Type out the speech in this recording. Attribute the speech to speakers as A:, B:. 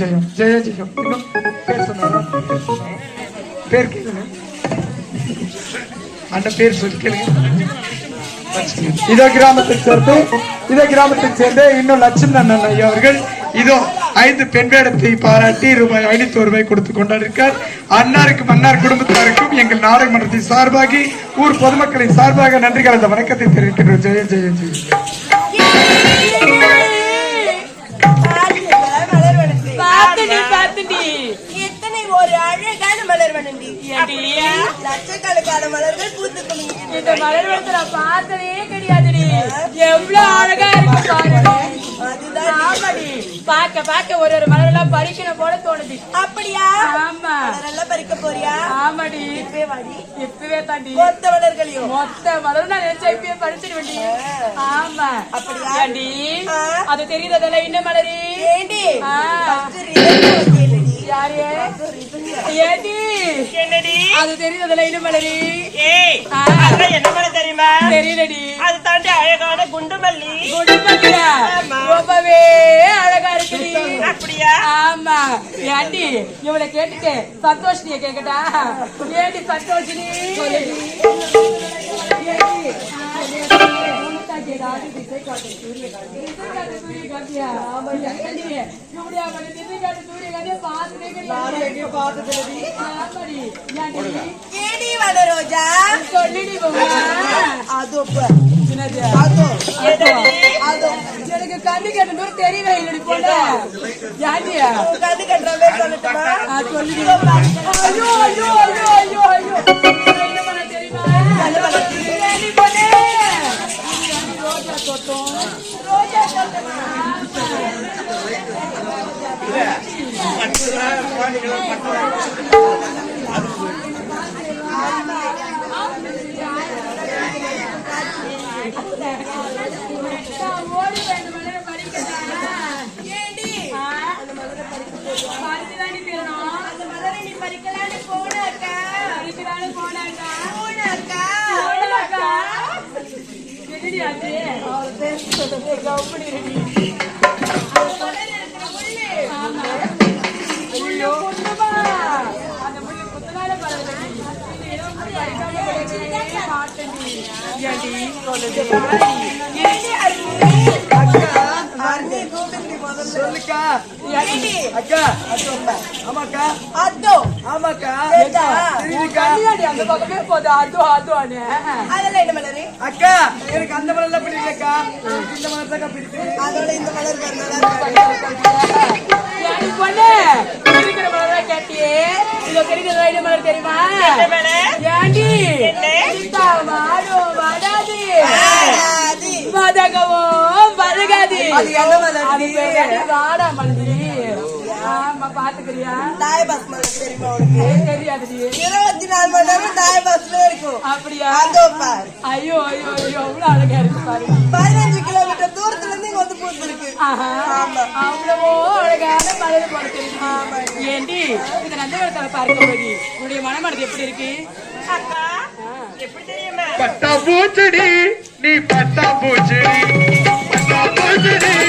A: ஜெயம் ஜெய ஜெயம் பேர் சொன்னாரா பேர் கேளுங்க அண்ணன் பேர் சொல்லி கேளுங்க இதோ கிராமத்தை சேர்ந்து இதோ கிராமத்தை சேர்ந்து இன்னும் லட்சுமி அண்ணன் ஐயா அவர்கள் இதோ ஐந்து பெண் வேடத்தை பாராட்டி ரூபாய் ஐநூத்தி ரூபாய் கொடுத்து கொண்டாடிருக்கார் அன்னாருக்கும் அன்னார் குடும்பத்தாருக்கும் எங்கள் நாடாளுமன்றத்தின் சார்பாகி ஊர் பொதுமக்களின் சார்பாக நன்றி கலந்த வணக்கத்தை தெரிவிக்கின்றோம்
B: ஜெய ஜெய ஜெய மலர் வனண்டி
C: ஏடி
B: லட்சக்கணக்கான மலர்கள் பூத்து குலுங்குகின்றன.
C: இந்த மலர் நான் பார்த்ததே கிடையாதுடி. எவ்வளவு அழகா இருக்கு ஆமாடி. பார்க்க பார்க்க ஒரு ஒரு மலரெல்லாம் பறிக்கணும் போல தோணுது.
B: அப்படியா?
C: ஆமா.
B: மலரெல்லாம் பறிக்க போறியா?
C: ஆமாடி.
B: இப்பவே வாடி.
C: இப்பவே தாண்டி.
B: மொத்த மலர்களையும்.
C: மொத்த மலரும் நான் நினைச்சா இப்பயே பறிச்சிட வேண்டி ஆமா.
B: அப்படியா?
C: அது தெரியுறதெல்லாம் இன்னும் மலரி?
B: ஏண்டி?
C: அது தெரியுறதெல்லாம் இன்னும் மலரி
D: ஏய்
C: ஆ.
D: அதெல்லாம் என்ன தெரியுமா?
C: தெரியலடி.
D: அது தாண்டி அழகான குண்டுமல்லி.
C: குடும்பத்துல ரொம்பவே அழகா இருக்குடி.
D: அப்படியா?
C: ஆமா. ஏண்டி இவளை கேட்டுட்டு சந்தோஷினிய கேக்கட்டா? ஏண்டி சந்தோஷினி?
B: ஏடி வன ரோஜா
C: சொல்லிடி
B: அதோ பார். அதோ அதோ
C: எனக்கு கண்ணு கண்ணு தூரம் தெரியவே இல்லடி போல யாண்டியா
B: உன் கண்ணு கட்டுறவே சொல்லட்டுமா
C: ஆ, சொல்லுடி.
B: இதோ பாரு.
C: ஐயோ, ஐயோ, ஐயோ, ஐயோ, ஐயோ. என்ன பண்ண தெரியுமா? தோட்டம். ரோஜா
B: சொல்லுங்க
A: சொல்லுக்கா.
B: ஏண்டி?
A: அக்கா ஆமாக்கா.
B: அதோ.
A: ஆமாக்கா.
C: அந்த பக்கமே போகுது அதோ அதோன்னு
B: அதெல்லாம் என்ன மலரு?
A: அக்கா எனக்கு அந்த மலர்லாம் பிடிக்கலக்கா எனக்கு இந்த மலர் தான் பிடிக்குது
B: அதோட இந்த மலர் பாரு, நல்லா இருக்கு.
C: ஏண்டி பொண்ணு இருக்கிற மலரா கேட்டியே? இதோ தெரிஞ்சது ஐடியா மலர் தெரியுமா? ஏண்டி?
B: அது என்ன
C: வாடா மலர்டி ஆமா பாத்துக்கிறியா?
B: தாய்பாஸ் மலர் தெரியுமா உனக்கு?
C: தெரியாதுடி.
B: இருபத்தி நாலு மணி நேரம் இருக்கும்.
C: அப்படியா?
B: அதோ பார்.
C: ஐயோ ஐயோ ஐயோ எவ்வளவு அழகா இருக்கு பாரு.
B: பதினஞ்சு கிலோமீட்டர் தூரத்துல இருந்து இங்க வந்து. ஆமா.
C: அவ்வளவோ அழகான மலர் ஏண்டி இந்த நந்தவரத்தால பார்க்க போய் உன்னுடைய மனமானது எப்படி இருக்கு?
D: அக்கா எப்படி தெரியுமா?
A: பட்டா பூச்செடி நீ பட்டா பூச்செடி பட்டா